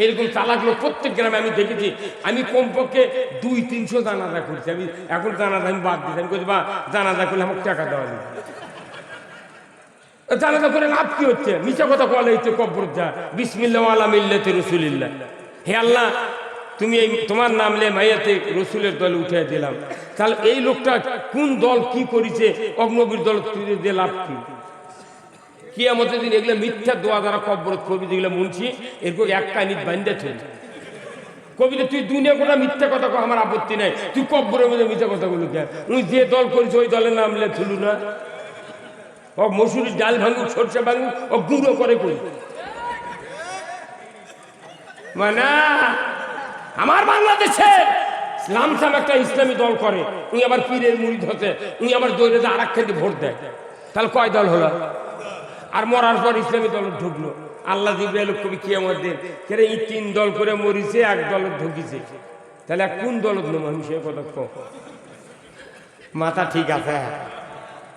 এরকম চালাক লোক প্রত্যেক গ্রামে আমি দেখেছি। আমি কমপক্ষে দুই, তিনশো জানাজা করছি। আমি এখন জানাজা আমি বাদ দিচ্ছি আমি বলছি বা জানাজা করলে আমাকে টাকা দেওয়া যাবে জানাজা করে লাভ কি হচ্ছে? মিশা কথা বলে হচ্ছে কব্বর যা বিসমিল্লাহ আলা মিল্লাতে রসুলিল্লাহ। হে আল্লাহ, তুমি এই, তোমার নাম লে মাইয়াতে রসুলের দলে উঠে দিলাম। তাহলে এই লোকটা কোন দল কি করেছে? অগ্নবীর দল দিয়ে লাভ কি? কি আমাদের দিন এগুলো মিথ্যা দোয়া দ্বারা কব্বর কবি যেগুলো মুনছি, এরপর এক কানিত বান্ধে থই কবিতা তুই দুনিয়া কোটা মিথ্যা কথা কো আমার আপত্তি নাই। তুই কব্বরের মধ্যে মিথ্যা কথা বলি তুই যে দল করিস ওই দলের নাম লে থুলু না। ও মসুরির ডাল ভাঙুক, সরষে ভাঙুক, ও গুঁড়ো করে করি। মানে আমার বাংলাদেশে লামসাম একটা ইসলামী দল করে। উনি আবার পীরের মুড়ি ধরতে উনি আবার দৈরে আর এক খেতে ভোট দেয়। তাহলে কয় দল হলো? আর মরার পর ইসলামী দল ঢুকলো। আল্লাহ জিব্রাইল কবি কি আমাদের কেরে এই তিন দল করে মরিছে, এক দল ঢুকিছে। তাহলে কোন দল মানুষ, এ কথা মাথা ঠিক আছে।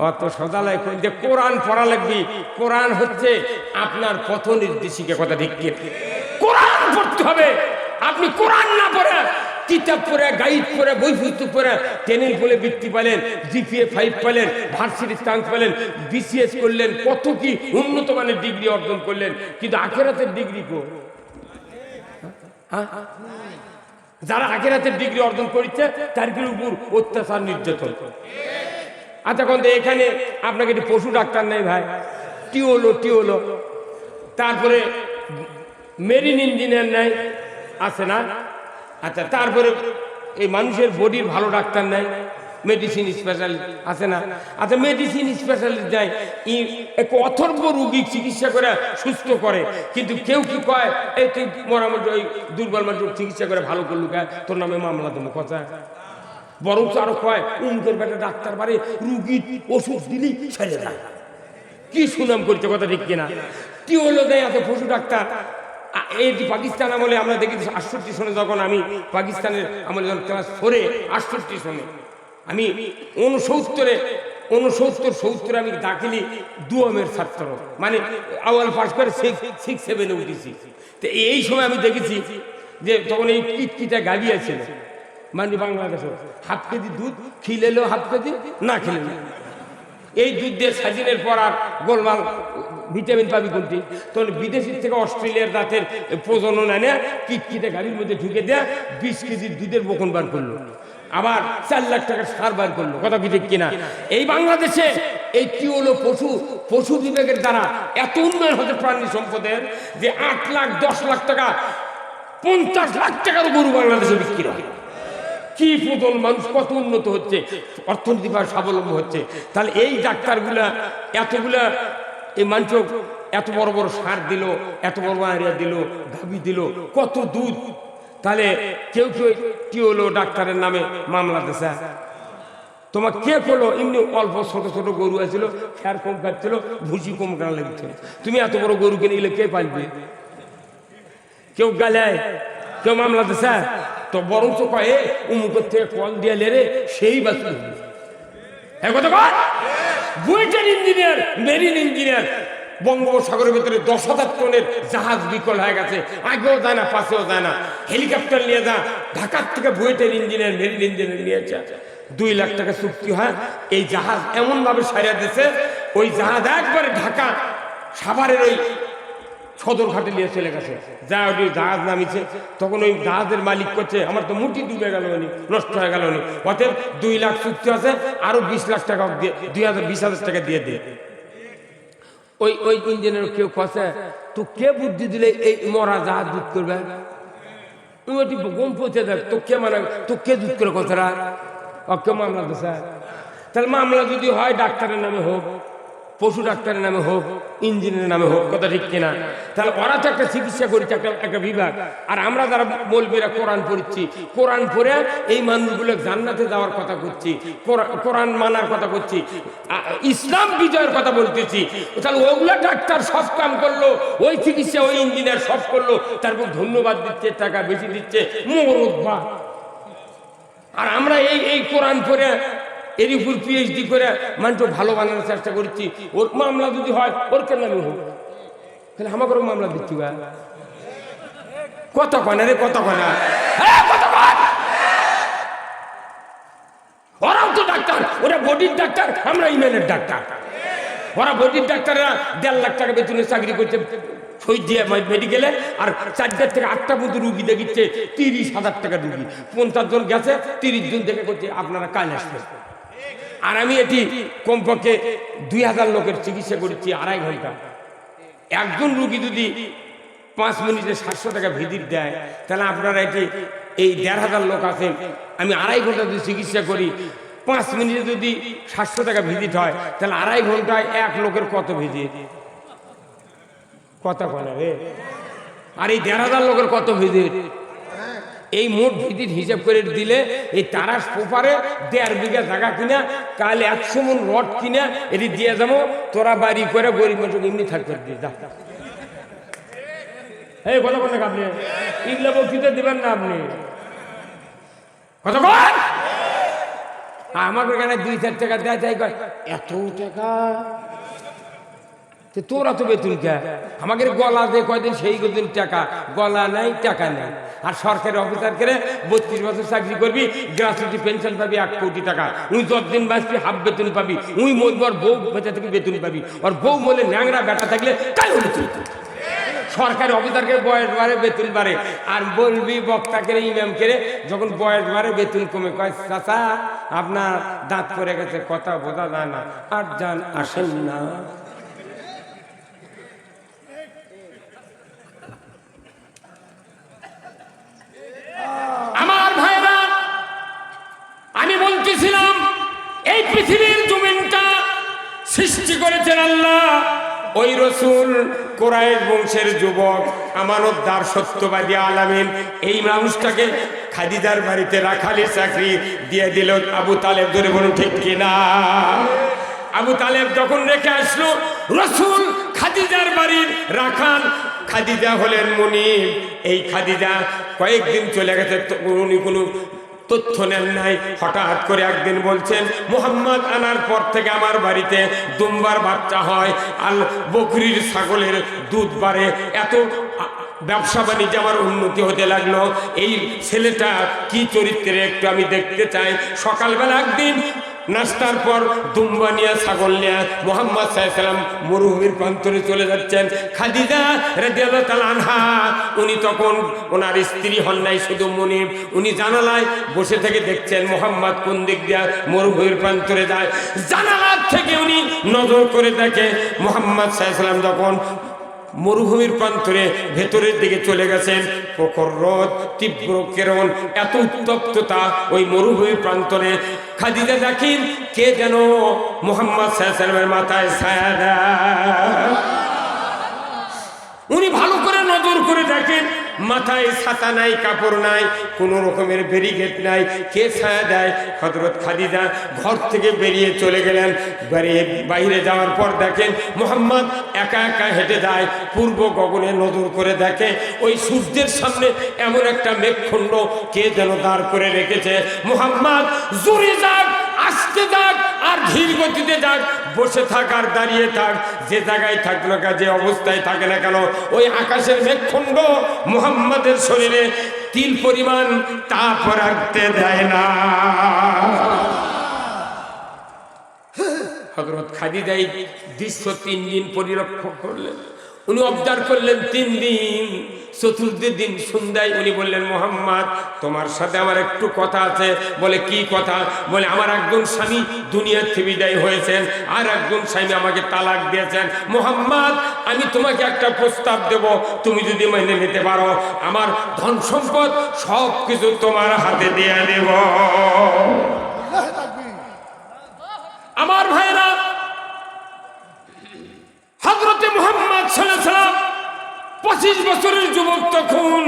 অত সদালয় কোন যে কোরআন পড়া লাগবি, কোরআন হচ্ছে আপনার পথ নির্দেশিকা। কথা ঠিক কোরআন পড়তে হবে। আপনি কোরআন না পড়ে কিতাব পড়ে গাইড পড়ে বই পুস্তক পড়ে টেনের বলে বৃত্তি পেলেন, জিপিএ ফাইভ পেলেন ভার্সিটি চান্স পেলেন, বিসিএস করলেন, কত কি উন্নত মানের ডিগ্রি অর্জন করলেন, কিন্তু আখেরাতের ডিগ্রি কো? হ্যাঁ? যারা আখেরাতের ডিগ্রি অর্জন করেছে, তার উপর অত্যাচার নির্যাতন। আচ্ছা কোন এখানে আপনাকে একটি পশু ডাক্তার নেই ভাই। টিওলো টিওলো। তারপরে মেরিন ইঞ্জিনিয়ার নেই, আছে না? আচ্ছা তারপরে এই মানুষের বডির ভালো ডাক্তার নেয় মেডিসিন স্পেশালিস্ট আছে না। আচ্ছা মেডিসিন স্পেশালিস্ট যায় ই এক অথর্ব রুগী চিকিৎসা করে সুস্থ করে। কিন্তু কেউ কি কয়, এই তুই মোটামুটি ওই দুর্বল মানুষ চিকিৎসা করে ভালো করলু কে? তোর নামে মামলা দেবো, কথা? বরং আরও কয়, উমকের বেটা ডাক্তার বারে রুগীর ওষুধ দিলি ছেড়ে দেয় কি সুনাম করছে কথা ঠিক কিনা? কি হলো দেয় এত পশু ডাক্তার? এই পাকিস্তান আমলে আমরা দেখেছি আটষট্টি সনে যখন আমি পাকিস্তানের আমলে যখন ক্লাস ফোরে আটষট্টি সনে আমি উনসত্তরে উনসত্তর সত্তরে আমি দাখিলি দুয়মের ছাত্র। মানে আওয়াল পাস করে সিক্স সেভেনে উঠেছি। তো এই সময় আমি দেখেছি যে তখন এই কিটকিটা গাড়ি আছে। মানে বাংলাদেশে, হাফ কেজি দুধ খিলেলেও হাফ কেজি না খেলে এই দুধ দিয়ে সাজিনের পর আর গোলমাল ভিটামিন পাবি কোনটি? তখন বিদেশির থেকে অস্ট্রেলিয়ার দাঁতের প্রজনন এনে কিটকিটে গাড়ির মধ্যে ঢুকে দেয়া বিশ কেজির দুধের বকন বার করল। আবার চার লাখ টাকার সার বার করল। কথা কি ঠিক কিনা? এই বাংলাদেশে এই কি হলো পশু পশু বিভাগের দ্বারা এত উন্নয়ন হচ্ছে প্রাণী সম্পদের যে আট লাখ, দশ লাখ টাকা, পঞ্চাশ লাখ টাকার গরু বাংলাদেশে বিক্রি হয়। কি পুতুল মানুষ কত উন্নত হচ্ছে, অর্থনীতি বা স্বাবলম্বী হচ্ছে। তাহলে এই ডাক্তারগুলা, এতগুলা এই মানুষ এত বড় বড় সার দিল, এত বড় বড় আরিয়া দিল, গাভি দিল, কত দুধ। তাহলে কেউ কেউ কি হলো ডাক্তারের নামে মামলা দিছে? তোমার কে করল? এমনি অল্প ছোট ছোট গরু আছিল খেয়ার কম খাচ্ছিল ভুসি কম কেনা লেগেছিল। তুমি এত বড় গরু কিনে গেলে কে পাইবে? কেউ গালায় কেউ মামলা দিছে? তো বরং তো কয়ে উমুকের থেকে কল দিয়ে লে সেই বাঁচল হ্যাঁ কথা বুয়েটের ইঞ্জিনিয়ার, মেরিন ইঞ্জিনিয়ার। বঙ্গোপসাগরের ভিতরে দশ হাজার টনের জাহাজ বিকল হয়ে গেছে। আগেও যায় না, পাশেও যায় না। হেলিকপ্টার নিয়ে যা, ঢাকার থেকে বুয়েটের ইঞ্জিনিয়ার, মেরিন ইঞ্জিনিয়ার নিয়েছে দুই লাখ টাকা চুক্তি হয়। এই জাহাজ এমনভাবে সারিয়া দিছে ওই জাহাজ একবারে ঢাকা সাভারের ওই সদর ঘাটে নিয়ে চলে গেছে। যা ওই জাহাজ নামিছে তখন ওই জাহাজের মালিক করছে, আমার তো মুটি ডুবে গেল উনি, নষ্ট হয়ে গেল উনি। অতএব দুই লাখ চুক্তি আছে, আরও বিশ লাখ টাকা দিয়ে, দুই হাজার, বিশ হাজার টাকা দিয়ে দিয়ে ওই ওই ইঞ্জিনিয়ার কেউ কষে তো কে বুদ্ধি দিলে এই মরা জাহাজ দুধ করবে? ওটি গম পৌঁছে দেখ, তো কে মানে তো কে দুধ করে কথাটা ও কে মামলা দিছে? তাহলে মামলা যদি হয়, ডাক্তারের নামে হোক। পশু ডাক্তারের নামে হোক ইঞ্জিনিয়ারের নামে হোক, কথা ঠিক কিনা। তাহলে ওরা তো একটা চিকিৎসা করেছে একটা একটা বিভাগ। আর আমরা যারা বলব এরা কোরআন পড়ছি, কোরআন পড়ে এই মানুষগুলো জান্নাতে যাওয়ার কথা করছি কোরআন- মানার কথা করছি ইসলাম বিজয়ের কথা বলতেছি। তাহলে ওগুলো ডাক্তার সব কাম করল, ওই চিকিৎসা, ওই ইঞ্জিনিয়ার সব করল, তারপর ধন্যবাদ দিচ্ছে, টাকা বেশি দিচ্ছে মোরদ বা আর আমরা এই এই কোরআন পড়ে এর উপর পিএইচডি করে মানুষ ভালো বানানোর চেষ্টা করছি। ওর মামলা যদি হয়, ওর কেন হোক তাহলে আমাকেও মামলা দিচ্ছি বা কত কনা রে কত কনা ওরাও তো ডাক্তার, ওরা বডির ডাক্তার, আমরা ইমেলের ডাক্তার। ওরা বডির ডাক্তাররা দেড় লাখ টাকা বেতনে চাকরি করছে সই দিয়ে মেডিকেলে আর চারটার থেকে আটটা মতো রুগী দেখিচ্ছে, তিরিশ হাজার টাকা রুগী। পঞ্চাশ জন গেছে, তিরিশ জন থেকে করছে আপনারা কাল আসবেন। আর আমি এটি কমপক্ষে দুই হাজার লোকের চিকিৎসা করেছি আড়াই ঘণ্টা। একজন রুগী যদি পাঁচ মিনিটে সাতশো টাকা ভিজিট দেয়, তাহলে আপনারা এটি এই দেড় হাজার লোক আছেন আমি আড়াই ঘণ্টা যদি চিকিৎসা করি, পাঁচ মিনিটে যদি সাতশো টাকা ভিজিট হয়, তাহলে আড়াই ঘন্টায় এক লোকের কত ভিজিট? কত করে রে। আর এই দেড় হাজার লোকের কত ভিজিট? এই মোট ভিজিট হিসাব করে দিলে এই তারাস পোপারে দেড় বিঘা জায়গা কিনা কাল একশো মন রড কিনা এটি দিয়ে যাব তোরা বাড়ি করে গরিব মানুষ এমনি থাকতে দিয়ে যা। এই কথা বলেন আপনি। বক্তৃতা দিবেন না আপনি। কথা বল। আমার এখানে দুই চার টাকা দেয় তাই এত টাকা? তো তোরা তো বেতন কে? আমাদের গলা দিয়ে কয়দিন সেই কদিন টাকা, গলা নাই, টাকা নাই। আর সরকারি অফিসার করে বত্রিশ বছর চাকরি করবি গ্রাচুইটি পেনশন পাবি, এক কোটি টাকা। উই যতদিন বাঁচবি, হাফ বেতন পাবি। উই মরবি, ওর বউ বেঁচে থেকে বেতন পাবি। ওর বউ বলে ন্যাংরা বেটা থাকলে তাই হলে তুই সরকারি অফিসারকে বয়স বাড়ে, বেতন বাড়ে। আর বলবি বক্তা বক্তাকে ইমাম করে যখন বয়স বাড়ে, বেতন কমে। কয়, চাচা, আপনার দাঁত পড়ে গেছে, কথা বোঝা যায় না। আর যান, আসেন না। আমার ভাইরা, আমি বলতেছিলাম, এই পৃথিবীর জমিনটা সৃষ্টি করেছেন আল্লাহ। ওই রসুল কোরআন বংশের যুবক, আমানতদার, সত্যবাদী আলামিন, এই মানুষটাকে খাদিদার বাড়িতে রাখালি চাকরি দিয়ে দিল। আবু তালেব ধরে বলুন, ঠিক কিনা? আবু তালেব যখন রেখে আসলো, রসুল রাখাল খাদিজা হলেন মনিম এই খাদিজা কয়েকদিন চলে গেছে উনি কোনো তথ্য নেন নাই। হঠাৎ করে একদিন বলছেন, মোহাম্মদ আনার পর থেকে আমার বাড়িতে দুম্বার বাচ্চা হয়। আল বকরির ছাগলের দুধ বাড়ে। এত ব্যবসা বাণিজ্য আমার উন্নতি হতে লাগল। এই ছেলেটা কি চরিত্রের একটু আমি দেখতে চাই। সকালবেলা একদিন নাস্তার পর দুম্বা নিয়ে, ছাগল নিয়ে মোহাম্মদ সাহেব মরুভূমির প্রান্তরে চলে যাচ্ছেন। খাদিজা আনহা, উনি তখন ওনার স্ত্রী হন নাই, শুধু মনিব উনি জানালায় বসে থেকে দেখছেন মোহাম্মদ কোন দিক দিয়ে মরুভূমির প্রান্তরে যায়। জানালার থেকে উনি নজর করে দেখে মোহাম্মদ সাহেব যখন মরুভূমির প্রান্তরে ভেতরের দিকে চলে গেছেন। প্রখর রোদ, তীব্র কেরণ, এত উত্তপ্ততা ওই মরুভূমির প্রান্তরে। খাদিজা দেখেন কে যেন মোহাম্মদ সাহায্যের মাথায় ছায়া দেয় উনি ভালো করে নজর করে দেখেন মাথায় ছাতা নাই, কাপড় নাই, কোনো রকমের ব্যারিকেড নাই। কে ছায়া দেয়? হজরত খাদিজা ঘর থেকে বেরিয়ে চলে গেলেন। বেরিয়ে বাইরে যাওয়ার পর দেখেন মোহাম্মদ একা একা হেঁটে যায়, পূর্ব গগনে নজর করে দেখে ওই সূর্যের সামনে এমন একটা মেঘখণ্ড কে যেন দাঁড় করে রেখেছে। মোহাম্মদ, জোরে যাক! আসতে থাক আর ধীর গতিতে যাক, বসে থাক আর দাঁড়িয়ে থাক, যে জায়গায় থাক না যে অবস্থায় থাকে না কেন, ওই আকাশের মেঘখণ্ড মুহাম্মাদের শরীরে তিল পরিমাণ তাপ রাখতে দেয় না। হজরত খাদিজাই দৃশ্য তিন দিন পরিরক্ষণ করলেন, উনি অবজার করলেন, তিন দিন চতুর্থ দিন সন্ধ্যায় উনি বললেন, মোহাম্মদ, তোমার সাথে আমার একটু কথা আছে। বলে, কি কথা? বলে, আমার একজন স্বামী দুনিয়ার থেকে বিদায় হয়েছেন, আর একজন স্বামী আমাকে তালাক দিয়েছেন। মোহাম্মদ, আমি তোমাকে একটা প্রস্তাব দেব, তুমি যদি মেনে নিতে পারো, আমার ধন সম্পদ সব কিছু তোমার হাতে দেয়া দেব। আমার ভাইরা হজরতে মোহাম্মদ সাল্লাম পঁচিশ বছরের যুবক তখন।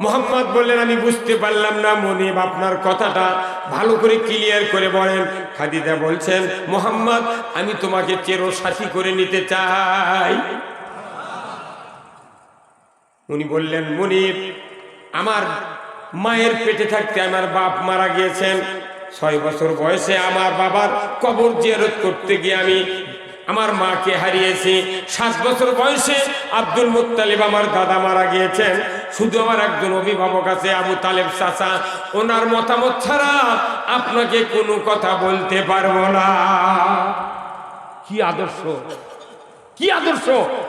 মোহাম্মদ বললেন, আমি বুঝতে পারলাম না মনিব আপনার কথাটা। ভালো করে ক্লিয়ার করে বলেন। খাদিদা বলছেন, মোহাম্মদ, আমি তোমাকে চেরো সাথী করে নিতে চাই। উনি বললেন মনিব আমার মায়ের পেটে থাকতে আমার বাপ মারা গিয়েছেন। ছয় বছর বয়সে আমার বাবার কবর জিয়ারত করতে গিয়ে আমি আমার মাকে হারিয়েছি। সাত বছর বয়সে আব্দুল মুতালিব আমার দাদা মারা গিয়েছেন। শুধু আমার একজন অভিভাবক আছে, আবু তালেব চাচা। ওনার মতামত ছাড়া আপনাকে কোনো কথা বলতে পারব না। কি আদর্শ? কি আদর্শ?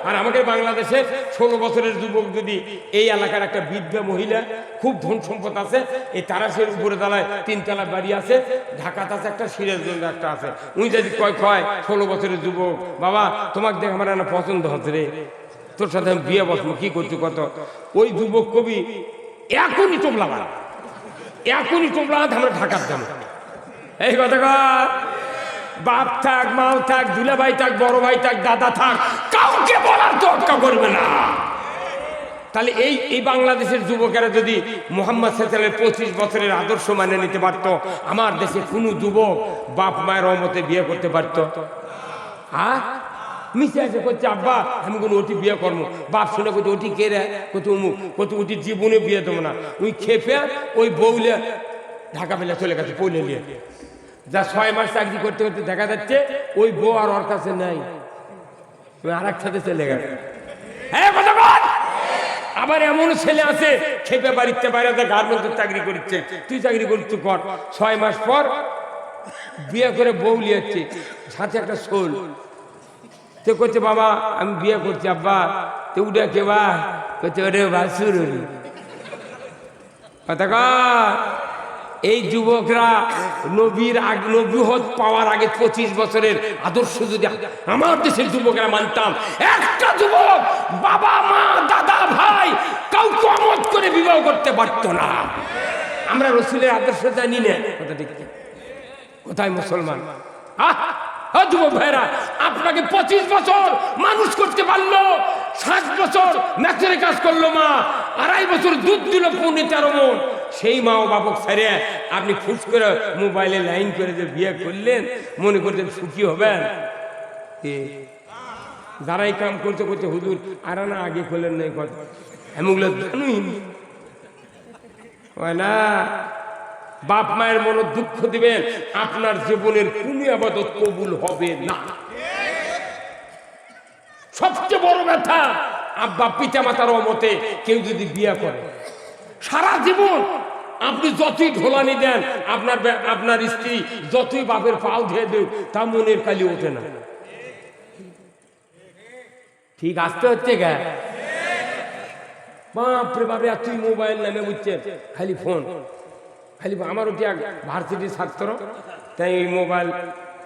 আর আমাদের বাংলাদেশে ষোলো বছরের যুবক যদি এই এলাকার একটা বৃদ্ধা মহিলা, খুব ধন সম্পদ আছে, এই তারাসের উপরে দাঁড়ায় তিনতলা বাড়ি আছে, ঢাকাতে আছে একটা, সিরাজগঞ্জ একটা আছে। উনি যদি কয় কয়, ষোলো বছরের যুবক, বাবা, তোমাকে দেখে আমার না পছন্দ হচ্ছে রে। তোর সাথে আমি বিয়ে বসবো, কি করছি কত? ওই যুবক কবি, এখনই টোপলা মারা এখনই টোপলা আমরা ঢাকার দাম। এই কথা। বাপ থাক, মাও থাক দুলা ভাই থাক, বড় ভাই থাক, দাদা থাক, কাউকে বলার তোয়াক্কা করবে না। তাহলে এই এই বাংলাদেশের যুবকেরা যদি মোহাম্মদ সেচালের পঁচিশ বছরের আদর্শ মানে নিতে পারতো, আমার দেশে কোনো যুবক বাপ মায়ের অমতে বিয়ে করতে পারতো? হ্যাঁ মিশে আছে করছে, আব্বা, আমি কোনো ওটি বিয়ে করব বাপ শুনে করছে ওটি কে রে? কত উমুক কত ওটি জীবনে বিয়ে দেবো না। ওই খেপে ওই বউলে ঢাকা ফেলে চলে গেছে, পৌলে নিয়ে। যা ছয় মাস চাকরি করতে করতে দেখা যাচ্ছে, ওই বউ আর ওর কাছে নাই। আর এক সাথে চলে গেছে হ্যাঁ আবার এমন ছেলে আছে, খেপে বাড়িতে বাইরে গার্মেন্টের চাকরি করছে। তুই চাকরি করছিস কর। ছয় মাস পর বিয়ে করে বউ লিয়াচ্ছে সাথে একটা সোল তো করছে বাবা, আমি বিয়ে করছি, আব্বা। তো উঠে কে বা করছে ওরে বাসুর কথা। এই যুবকরা নবীর আগে, নবীহত পাওয়ার আগে পঁচিশ বছরের আদর্শ যদি আমার দেশের যুবকরা মানতাম, একটা যুবক বাবা, মা, দাদা, ভাই কাউকে অমত করে বিবাহ করতে পারতো না। আমরা রসুলের আদর্শ জানি না। কথা ঠিক কোথায় মুসলমান? আহ! যুবক ভাইরা, আপনাকে পঁচিশ বছর মানুষ করতে পারল সাত বছর ম্যাচের কাজ করল মা, আড়াই বছর দুধ দিল পৌনে মন। সেই মা ও বাপক ছেড়ে আপনি ফুস করে মোবাইলে লাইন করে যে বিয়ে করলেন, মনে করছেন সুখী হবেন? যারা এই কাম করতে করতে হুজুর, আর না আগে করলেন না এই কথা। এমনগুলো জানুই না। বাপ মায়ের মনে দুঃখ দিবেন, আপনার জীবনের কোন আবাদত কবুল হবে না। সবচেয়ে বড় ব্যথা আব্বা পিতা মাতার অমতে কেউ যদি বিয়ে করে। সারা জীবন আপনি যতই ঢোলানি দেন, আপনার আপনার স্ত্রী যতই বাপের পাও ধুয়ে দেব তা মনের কালি ওঠে না। ঠিক আসতে হচ্ছে গা বাপরে বাপরে, আর তুই মোবাইল নামে বুঝছেন, খালি ফোন। খালি আমার ওটি এক ভার্সিটির ছাত্র, তাই ওই মোবাইল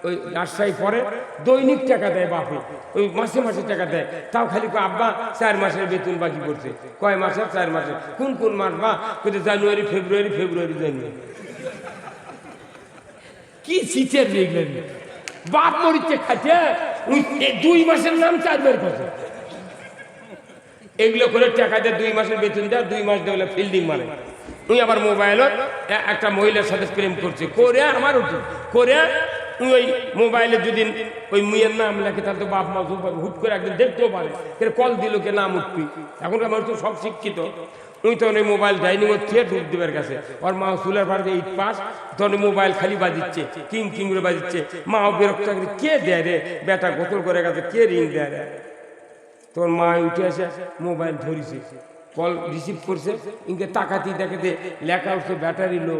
ওই রাজশাহী পরে দৈনিক টাকা দেয় বাপে। ওই মাসে মাসে টাকা দেয়। তাও খালি আব্বা, চার মাসের বেতন বাকি করছে কয় মাসে চার মাসে কোন কোন মাস বা কিন্তু জানুয়ারি, ফেব্রুয়ারি ফেব্রুয়ারি, জানুয়ারি। কি শীতের দেখলেন বাপ মরিচ্ছে খাচ্ছে দুই মাসের নাম চারবার করছে। এগুলো করে টাকা দেয় দুই মাসের বেতন দেয়, দুই মাস দেওয়া ফিল্ডিং মানে উনি আবার মোবাইলত একটা মহিলার সাথে প্রেম করছে। করে আমার উঠে করে ওই মোবাইলে যদি ওই মেয়ের নাম লেখে, তাহলে তো বাপ মা হুট করে একদিন দেখতেও পারে। কেন কল দিল কে, নাম উঠবি। এখনকার মানুষ তো সব শিক্ষিত। উনি তখন ওই মোবাইল ডাইনিং হচ্ছে ঢুক দেবের কাছে। ওর মা চুলের বাড়িতে এইট পাস, তখন মোবাইল খালি বাজিচ্ছে, কিং কিং করে বাজিচ্ছে। মাও বিরক্ত কে দেয় রে? বেটা গোসল করে গেছে, কে রিং দেয় রে? তোর মা উঠে আসে, মোবাইল ধরিছে। কল রিসিভ করছে। ইনকে তাকাতি দেখাতে লেখা উঠছে ব্যাটারি লো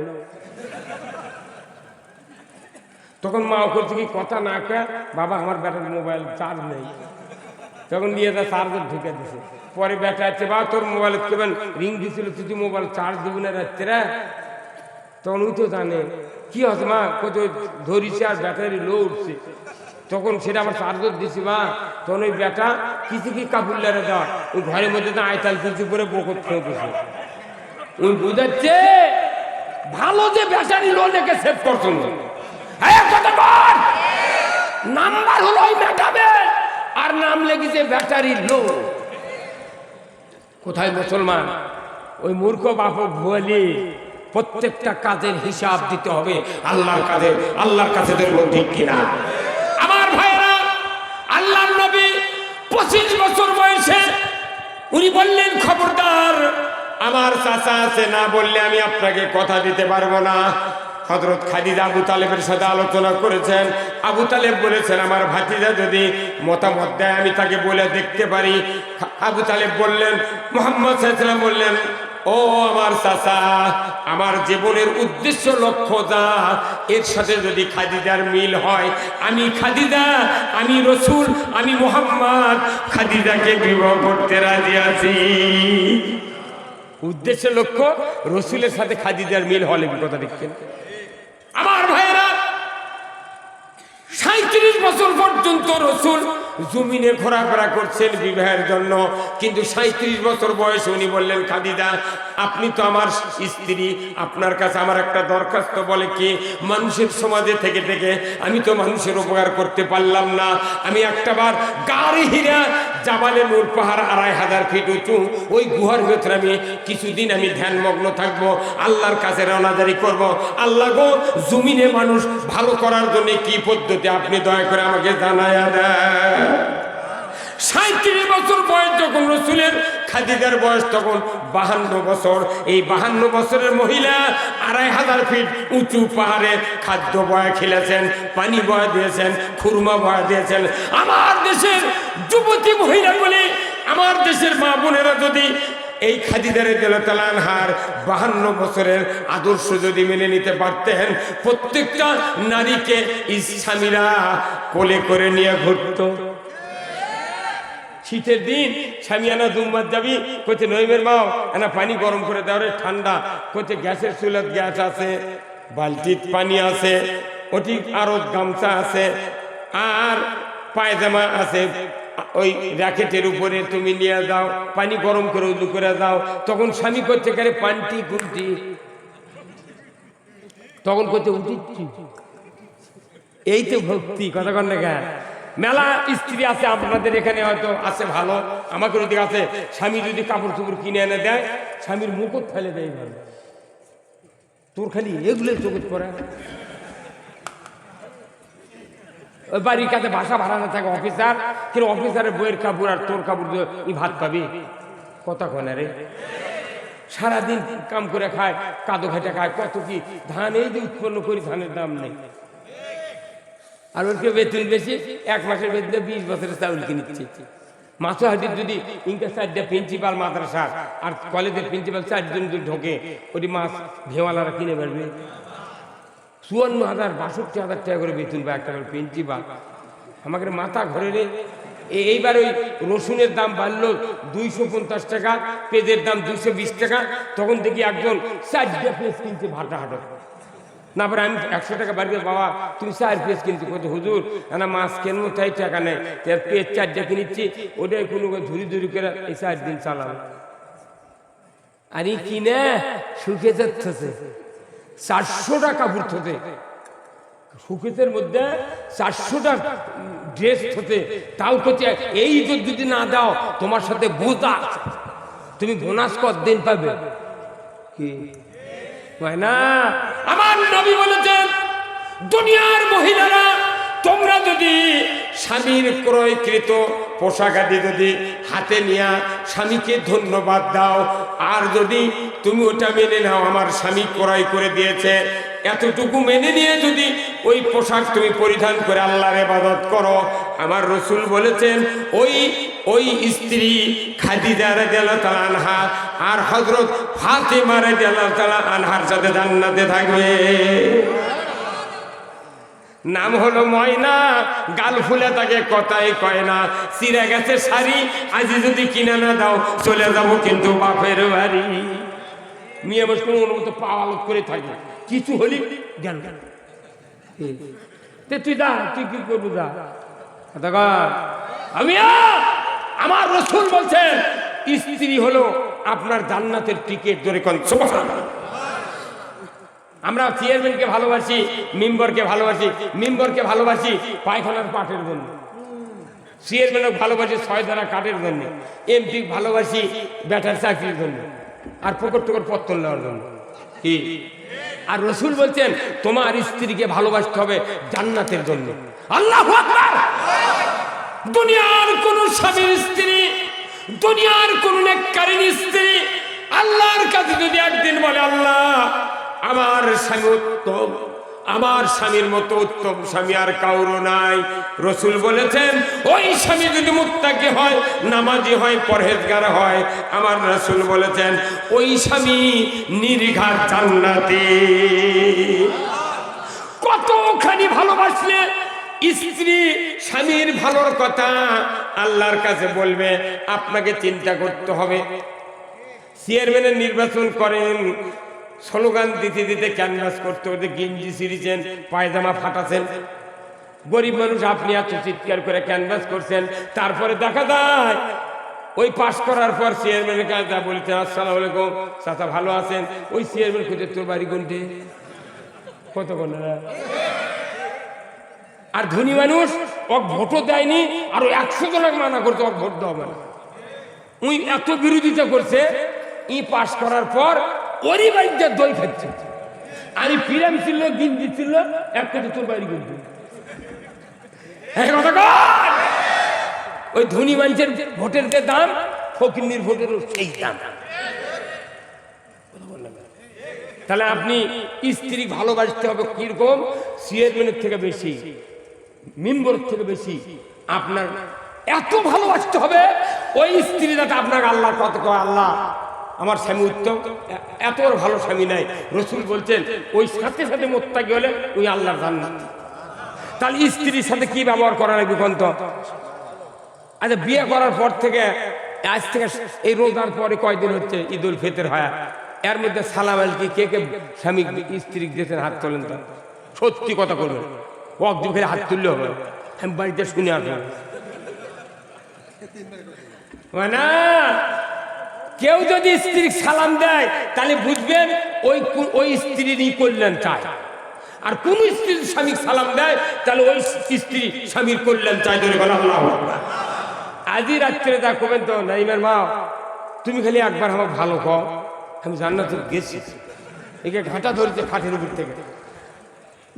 তখন মা করছে কি, কথা না কে বাবা আমার ব্যাটারি মোবাইল চার্জ নেই। তখন নিয়ে যা চার্জার ঢুকে দিছে। পরে ব্যাটা আছে বা তোর মোবাইল কেবেন রিং দিছিল, তুই মোবাইল চার্জ দিবি না রাত্রে? তখন তো জানে। কি হচ্ছে মা? কত ধরিছে আর ব্যাটারি লো উঠছে। তখন সেটা আমার চার্জার দিছি, মা, তখন ওই বেটা কিছু কি কাপুল্লারে দেওয়া? ওই ঘরের মধ্যে তো আয়তাল কিছু করে বকত খেয়ে বসে। ওই বুঝাচ্ছে, ভালো যে ব্যাটারি লো লেগে সেভ করছ না? নাম্বার হলো ওই আর নাম লেগেছে ব্যাটারি লো। কোথায় মুসলমান? ওই মূর্খ বাপক ভুয়ালি প্রত্যেকটা কাজের হিসাব দিতে হবে। আল্লাহর কাজে, আল্লাহর কাছে দেখব ঠিক কিনা। আমার ভাইরা আল্লাহর নবী পঁচিশ বছর বয়সে উনি বললেন, খবরদার, আমার চাচা আছে, না বললে আমি আপনাকে কথা দিতে পারব না। হজরত খাদিজা আবু তালেবের সাথে আলোচনা করেছেন। আবু তালেব বলেছেন, আমার ভাতিজা যদি মতামত দেয়, আমি তাকে বলে দেখতে পারি। আবু তালেব বললেন, মোহাম্মদ সাল্লাম বললেন, ও আমার চাচা, আমার জীবনের উদ্দেশ্য, লক্ষ্য যা, এর সাথে যদি খাদিজার মিল হয়, আমি খাদিজা, আমি রসুল, আমি মোহাম্মদ, খাদিজাকে বিবাহ করতে রাজি আছি। উদ্দেশ্য, লক্ষ্য, রসুলের সাথে খাদিজার মিল হলে কথা দেখছেন? আমার ভাইয়েরা সাঁত্রিশ বছর পর্যন্ত রসুল জমিনে ঘোরাফেরা করছেন বিবাহের জন্য। কিন্তু সাঁত্রিশ বছর বয়সে উনি বললেন খাদিদা আপনি তো আমার স্ত্রী, আপনার কাছে আমার একটা দরখাস্ত বলে কি, মানুষের সমাজে থেকে থেকে আমি তো মানুষের উপকার করতে পারলাম না। আমি একটাবার গাড়ি হীরা জাবালে নূর পাহাড় আড়াই হাজার ফিট উঁচু। ওই গুহার ভেতরে আমি কিছুদিন আমি ধ্যানমগ্ন থাকব, আল্লাহর কাছে রওনাদারি করব। আল্লাহ গো, জমিনে মানুষ ভালো করার জন্য কি পদ্ধতি আপনি দয়া করে আমাকে জানায় দেয় সাঁত্রিশ বছর বয়স যখন রসুলের খাদিজার বয়স তখন বাহান্ন বছর। এই বাহান্ন বছরের মহিলা আড়াই হাজার ফিট উঁচু পাহাড়ে খাদ্য বয়া খেলেছেন, পানি বয়া দিয়েছেন, খুরমা বয়া দিয়েছেন। আমার দেশের যুবতী মহিলাগুলি, আমার দেশের মা বোনেরা যদি এই খাদিদারে হার বাহান্ন বছরের আদর্শ যদি মেনে নিতে পারতেন, প্রত্যেকটা নারীকে ইসলামীরা কোলে করে নিয়ে ঘুরতো। শীতের দিন সামিয়ানা দুমবাদ যাবি কোচে নইমের মাও, এনা পানি গরম করে দেওয়া রে, ঠান্ডা। কোচে গ্যাসের চুলাত গ্যাস আছে, বালতিত পানি আছে ওটি আরও গামছা আছে, আর পায়জামা আছে, ওই র্যাকেটের উপরে তুমি নিয়ে যাও, পানি গরম করে উদু করে দাও তখন স্বামী করতে গেলে পানটি কুলটি তখন করছে উঠিচ্ছি। এই তো ভক্তি, কথা কন না মেলা স্ত্রী আছে, আপনাদের এখানে হয়তো আছে ভালো আমাকে ওদিকে আছে। স্বামী যদি কাপড় চোপড় কিনে এনে দেয়, স্বামীর মুকুট ফেলে দেয় ভালো তোর খালি এগুলো চোখে পড়ে। ওই বাড়ির কাছে বাসা ভাড়া না থাকে অফিসার, কিন্তু অফিসারের বইয়ের কাপড় আর তোর কাপড় ই ভাত পাবি কথা কনে রে। সারাদিন কাম করে খায়, কাদো ঘাটে খায়, কত কি ধান, এই যে উৎপন্ন করি ধানের দাম নেই। আর ওর কেউ বেতন বেশি, এক মাসের বেতনে বিশ বছরের চাউল কিনেছে মাছ হাটির যদি ইনকা চারটা প্রিন্সিপাল মাদ্রাসা আর কলেজের প্রিন্সিপাল চারজন যদি ঢোকে ওটি মাছ ভেওয়ালারা কিনে পারবে চুয়ান্ন হাজার, বাষট্টি হাজার টাকা করে বেতন পায় একটা করে প্রিন্সিপাল আমাকে মাথা ঘরে রে। এইবার ওই রসুনের দাম বাড়লো দুইশো পঞ্চাশ টাকা, পেঁয়াজের দাম দুইশো বিশ টাকা, তখন দেখি একজন চারটা পেঁয়াজ কিনছে ভাটা হাটো। না পরে আমি একশো টাকা বাড়ি করে, বাবা তুমি চার পিস কিনছি। কত হুজুর না মাছ কেনবো তাই টাকা নেই। তার পেট চারটা কিনেছি ওটাই কোনো ধুরি ধুরি করে এই চার দিন চালাম আরে কিনে শুকে যাচ্ছে চারশো টাকা বুঝতে শুকেতের মধ্যে চারশোটা ড্রেস হতে তাও করছে এই যে যদি না দাও তোমার সাথে বোঝা তুমি বোনাস কত দিন পাবে? কি? হয় না? আমার নবী বলেছেন, দুনিয়ার মহিলারা, তোমরা যদি স্বামীর ক্রয়কৃত পোশাক আদি যদি হাতে নিয়া স্বামীকে ধন্যবাদ দাও, আর যদি তুমি ওটা মেনে নাও, আমার স্বামী ক্রয় করে দিয়েছে এতটুকু মেনে নিয়ে যদি ওই পোশাক তুমি পরিধান করে আল্লাহর ইবাদত করো, আমার রসুল বলেছেন, ওই ওই স্ত্রী খাদিজা রাদিয়াল্লাহু তাআলা আনহা আর হযরত ফাতেমা রাদিয়াল্লাহু তাআলা আনহার সাথে জান্নাতে থাকবে। নাম হলো ময়না, গাল ফুলে তাকে কথাই কয় না। চিরা গেছে শাড়ি, আজি যদি কিনে না দাও, চলে যাব কিন্তু বাপের বাড়ি। মেয়ে বস কোনো অনুমত পাওয়া লোক করে থাকে। কিছু হলি জ্ঞান তুই দা তুই কি করব দা কর। আমি আমার রসুল বলছেন, স্ত্রী হলো আপনার জান্নাতের টিকিট ধরে। আমরা চেয়ারম্যানকে ভালোবাসি, মেম্বারকে ভালোবাসি মেম্বারকে ভালোবাসি পায়খানার পাটের জন্য। চেয়ারম্যানও ভালোবাসি ছয় ধারা কাঠের জন্য। এমপি ভালোবাসি ব্যাটার চাকরির জন্য। আর পকর টকর পত্তর নেওয়ার জন্য। কি? আর রসুল বলছেন, তোমার স্ত্রীকে ভালোবাসতে হবে জান্নাতের জন্য। আল্লাহ দুনিয়ার কোন স্বামীর স্ত্রী, দুনিয়ার কোন নেককারীর স্ত্রী, আল্লাহর কাছে যদি একদিন বলে, আল্লাহ, আমার স্বামী উত্তম। আমার স্বামীর মতো উত্তম স্বামী আর কাউরো নাই। রসুল বলেছেন, ওই স্বামী যদি মুত্তাকি হয়, নামাজি হয়, পরহেজগার হয়। আমার রসুল বলেছেন, ওই স্বামী নির্ঘাত জান্নাতি। কতখানি ভালোবাসলে স্ত্রী স্বামীর ভালোর কথা আল্লাহর কাছে বলবে, আপনাকে চিন্তা করতে হবে। চেয়ারম্যানের নির্বাচন করেন স্লোগান দিতে দিতে ক্যানভাস করতে করতে গেঞ্জি সিরিছেন পায়জামা ফাটাছেন। গরিব মানুষ, আপনি এত চিৎকার করে ক্যানভাস করছেন, তারপরে দেখা যায়, ওই পাশ করার পর চেয়ারম্যানের কাছে যা বলছেন আসসালাম আলাইকুম, চাচা ভালো আছেন? ওই চেয়ারম্যান খুঁজে তোর বাড়ি কোনটে? কত কোন আর ধনী মানুষ ওক ভোটও দেয়নি, আর একশো জনকে মানা করতে ওক ভোট দেওয়া মানে। উই এত বিরোধিতা করছে, ই পাশ করার পর ওরই বাড়িতে দই খাচ্ছে। আমি ফিরাম ছিল গিঞ্জি ছিল, এক কোটি তোর বাড়ি কিন্তু ওই ধনী মানুষের ভোটের যে দাম, ফকিন্নির ভোটের সেই দাম। তাহলে আপনি স্ত্রী ভালোবাসতে হবে কীরকম? চেয়ারম্যানের থেকে বেশি মেম্বরের থেকে বেশি। আপনার এত ভালোবাসতে হবে, ওই স্ত্রী যাতে আপনাকে আল্লাহ কত আল্লাহ? আমার স্বামী উত্তম, এত ভালো স্বামী নাই। রসুল বলছেন, ওই সাথে সাথে মোত্তাকি হলে ওই আল্লাহর জান্নাত। তাহলে স্ত্রীর সাথে কি ব্যবহার করা লাগবে কন্ত আচ্ছা বিয়ে করার পর থেকে, আজ থেকে এই রোজার পরে কয়দিন হচ্ছে ঈদ উল ফিতর হয়? এর মধ্যে সালাম আলকি কে? কে স্বামী স্ত্রী দিয়েছেন হাত তোলেন তো? সত্যি কথা করবেন একদিন ফেরে হাত তুললে হবে আমি বাড়িতে শুনে আসব। না? কেউ যদি স্ত্রী সালাম দেয়, তাহলে বুঝবেন ওই ওই স্ত্রীরই কল্যাণ চায় আর কোন স্ত্রী স্বামী সালাম দেয়, তাহলে ওই স্ত্রী স্বামীর কল্যাণ চায় ধরে বলা। আজই রাত্রে তা কবেন তো, নাইমের মা, তুমি খালি একবার আমার ভালো কও, আমি জান্নাত গেছি। একে ঘাটা ধরেছে খাটের উপর থেকে।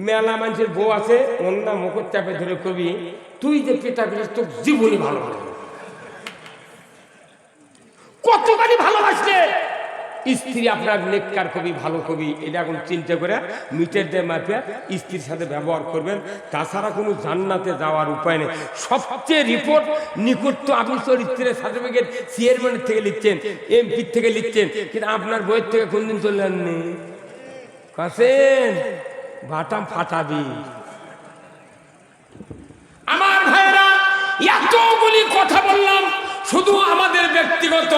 মেলা মানুষের বউ আছে অন্য মুখর চাপে ধরে কবি, তুই যে পেটা পেটাস তোর জীবনই ভালো ভালো কতখানি ভালোবাসলে? স্ত্রী আপনার নেককার কবি ভালো কবি এটা এখন চিন্তা করে মিটার দিয়ে মাপে স্ত্রীর সাথে ব্যবহার করবেন। তাছাড়া কোনো জান্নাতে যাওয়ার উপায় নেই। সবচেয়ে রিপোর্ট নিকট তো আপনি চরিত্রের সার্টিফিকেট চেয়ারম্যানের থেকে লিখছেন এমপির থেকে লিখছেন। কিন্তু আপনার বইয়ের থেকে কোনদিন চললেন নি কাসেন বাটাম ফাটাবি। আমার ভাইরা এতগুলি কথা বললাম শুধু আমাদের ব্যক্তিগত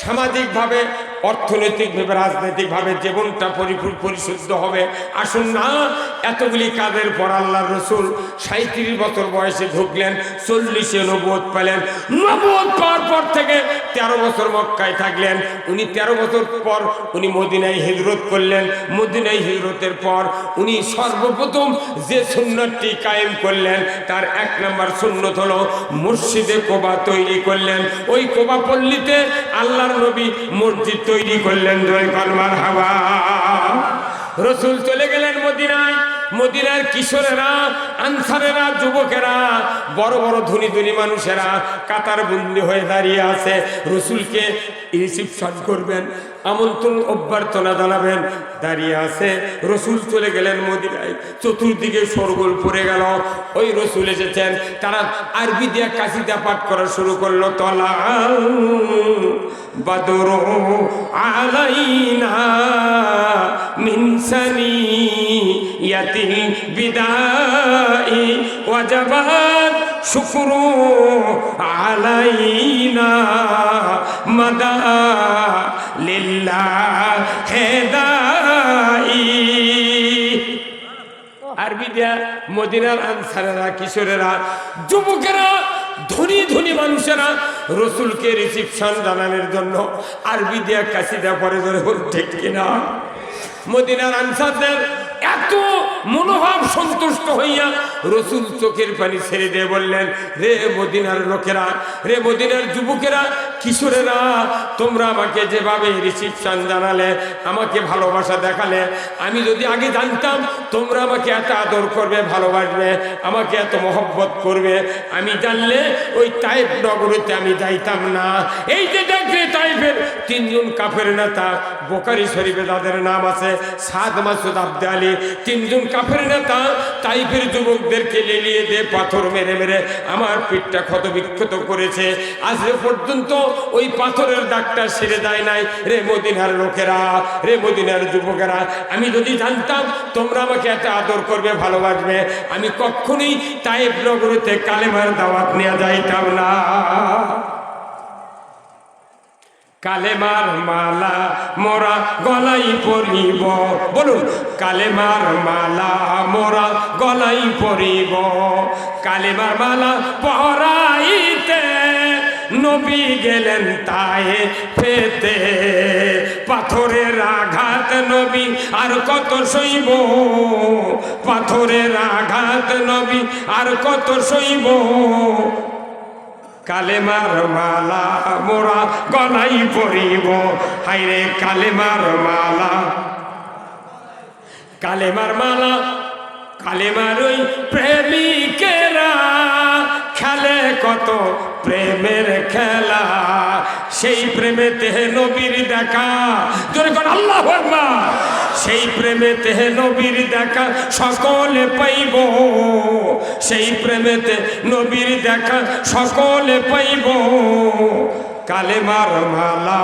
সামাজিকভাবে অর্থনৈতিকভাবে, রাজনৈতিকভাবে জীবনটা পরিপূর্ণ, পরিশুদ্ধ হবে। আসুন না, এতগুলি কাজের পর আল্লাহ রসুল সাঁত্রিশ বছর বয়সে ঢুকলেন, চল্লিশে নবোধ পেলেন। নবোধ পাওয়ার পর থেকে তেরো বছর মক্কায় থাকলেন। উনি তেরো বছর পর উনি মদিনায় হিজরত করলেন। মদিনায় হিজরতের পর উনি সর্বপ্রথম যে সুন্নতটি কায়েম করলেন, তার এক নম্বর সুন্নত হলো মসজিদে কোবা তৈরি করলেন। ওই কোবা পল্লীতে আল্লাহর নবী মসজিদ তৈরি করলেন জয় কলমার হাওয়া। রসুল চলে গেলেন মদিনায়। মদিনার কিশোরেরা, আনসারেরা, যুবকেরা, বড় বড় ধনী ধনী মানুষেরা কাতার বন্দী হয়ে দাঁড়িয়ে আছে। রসুলকে রিসিপশন করবেন। আমন্ত্রণ অভ্যর্থনা জানাবেন। দাঁড়িয়ে আছে, রসুল চলে গেলেন মদিনায়। চতুর্দিকে সরগোল পড়ে গেল। ওই রসুল এসেছেন, তারা আরবি দিয়ে কাশিদা পাঠ করা শুরু করল তলা বদর আলাইনা মিন সানিয়াতিল বিদাই ওয়াজাবাত। শুকরু আলাইনা মাদা লিল্লাহ হেদাই আরবি দিয়া মদিনার আনসারেরা, কিশোরেরা, যুবকেরা, ধনী ধনী মানুষেরা রসুলকে রিসিপশন জানানোর জন্য আরবি দিয়া কাশিদা পরে ধরে ঠিক কিনা। মদিনার আনসারদের এত মনোভাব সন্তুষ্ট হইয়া রসুল চোখের পানি ছেড়ে দিয়ে বললেন, রে মদিনার লোকেরা, রে মদিনার যুবকেরা, কিশোরেরা, তোমরা আমাকে যেভাবে রিসিপশন জানালে, আমাকে ভালোবাসা দেখালে, আমি যদি আগে জানতাম, তোমরা আমাকে এত আদর করবে, ভালোবাসবে, আমাকে এত মহব্বত করবে, আমি জানলে ওই তাইফ নগরীতে আমি যাইতাম না। এই যে দেখলে তাইফের তিনজন কাফের নেতা, বোকারি শরীফে তাদের নাম আছে, সাদ মাসুদ আব্দে আলী, তিনজন কাফের নেতা তাইফের যুবকদেরকে লেলিয়ে দিয়ে পাথর মেরে মেরে আমার পিঠটা ক্ষত বিক্ষত করেছে। আজ পর্যন্ত ওই পাথরের দাগটা সেরে দেয় নাই রে মদিনার লোকেরা, রে মদিনার যুবকেরা। আমি যদি জানতাম তোমরা আমাকে এত আদর করবে, ভালোবাসবে, আমি কখনোই তাইফ নগরীতে কালেমার দাওয়াত নেওয়া যাইতাম না। কালেমার মালা মোরা গলাই পরিব। বলুন, কালেমার মালা মোরা গলাই পরিব। কালেমার মালা পরাইতে নবী গেলেন তায়ে ফেতে। পাথরের আঘাত নবী আর কত সইব। পাথরের আঘাত নবী আর কত সইব। কালেমার মালা মোরা গলাই পরিব। হাইরে কালেমার মালা। কালেমার মালা, কালেমার ওই প্রেমিকেরা খেলে কত প্রেমের খেলা। সেই প্রেমেতে নবীর দেখা। কর আল্লাহ সেই প্রেমেতে নবীর দেখা সকলে পাইব। সেই প্রেমেতে নবীর দেখা সকলে পাইব। কালেমার মালা।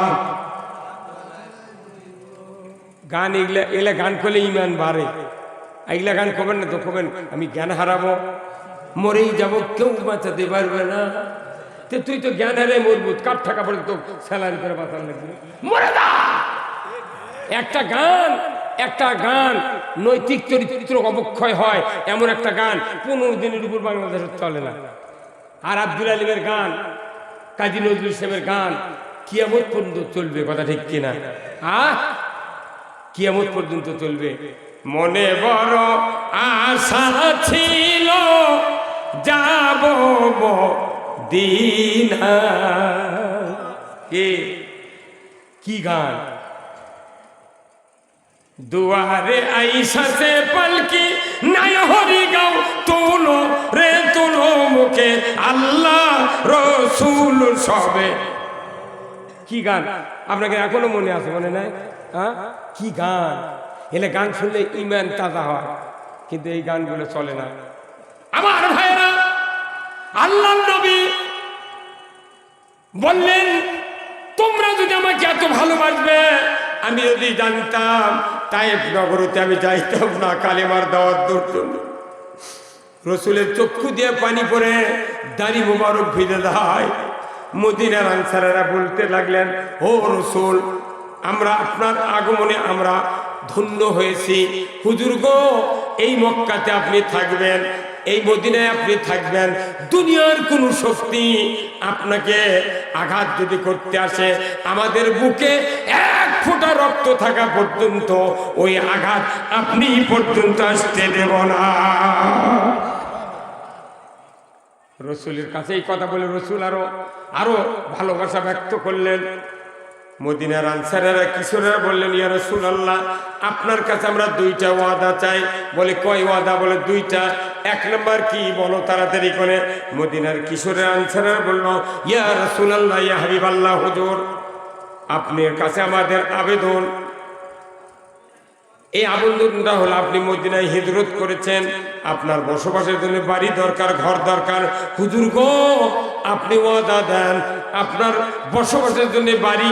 গান এগুলা এগুলা গান করলে ইমান বাড়ে। এগুলা গান করবেন না তো করবেন, আমি জ্ঞান হারাবো। মরেই যাব, কেউ বাঁচাতে পারবে না। তে তুই তো জ্ঞান হারে মরবুত কাপ থাকা তো স্যালারি করে বাঁচান লাগবে। মরে একটা গান একটা গান নৈতিক চরিত্র অবক্ষয় হয়, এমন একটা গান পনেরো দিনের উপর বাংলাদেশে চলে না। আর আব্দুল আলিমের গান, কাজী নজরুল ইসলামের গান কিয়ামত পর্যন্ত চলবে, কথা ঠিক কিনা? আহ কিয়ামত পর্যন্ত চলবে। মনে বড় আশা ছিল, যাব দিন কে? কি গান? দুয়ারে আইসাতে পালকি, নাই হরি গাও, তুলো রে তুলো মুখে, আল্লাহ রসুল সবে। কি গান? আপনাকে এখনও মনে আছে, মনে নাই? হ্যাঁ? কি গান? এলে গান শুনলে ইমান তাজা হয়, কিন্তু এই গানগুলো চলে না। আমার ভাইরা আল্লাহ নবী বললেন, তোমরা যদি আমাকে এত ভালোবাসবে, আমি যদি জানতাম তাই নগরতে আমি যাইতাম না, কালেমার দাওয়াত ধরতাম। রসুলের চক্ষু দিয়ে পানি পড়ে, দাড়ি মোবারক ভিজে দেয় মদিনার আনসারেরা বলতে লাগলেন, ও রসুল, আমরা আপনার আগমনে আমরা ধন্য হয়েছি। হুজুর গো, এই মক্কাতে আপনি থাকবেন, এই মদিনায় আপনি থাকবেন। দুনিয়ার কোন শক্তি আপনাকে আঘাত যদি করতে আসে, আমাদের বুকে এক ফোঁটা রক্ত থাকা পর্যন্ত ওই আঘাত আপনি পর্যন্ত আসতে দেব না। রসুলের কাছে এই কথা বলে রসুল আরও আরও ভালোবাসা ব্যক্ত করলেন। মদিনার আনসারেরা, কিশোরেরা বললেন, ইয়া রসুল আল্লাহ আপনার কাছে আমরা দুইটা ওয়াদা চাই। বলে, কয় ওয়াদা? বলে, দুইটা। এক নম্বর কি বলো তাড়াতাড়ি করে? মদিনার কিশোরের আনসারেরা বলল, ইয়া রসুল আল্লাহ ইয়া হাবিব আল্লাহ হুজুর। আপনার কাছে আমাদের আবেদন। এই আবেদনটা হলো আপনি মদিনায় হিজরত করেছেন, আপনার বসবাসের জন্য বাড়ি দরকার, ঘর দরকার। হুজুর গো, আপনি ওয়াদা দেন, আপনার বসবাসের জন্য বাড়ি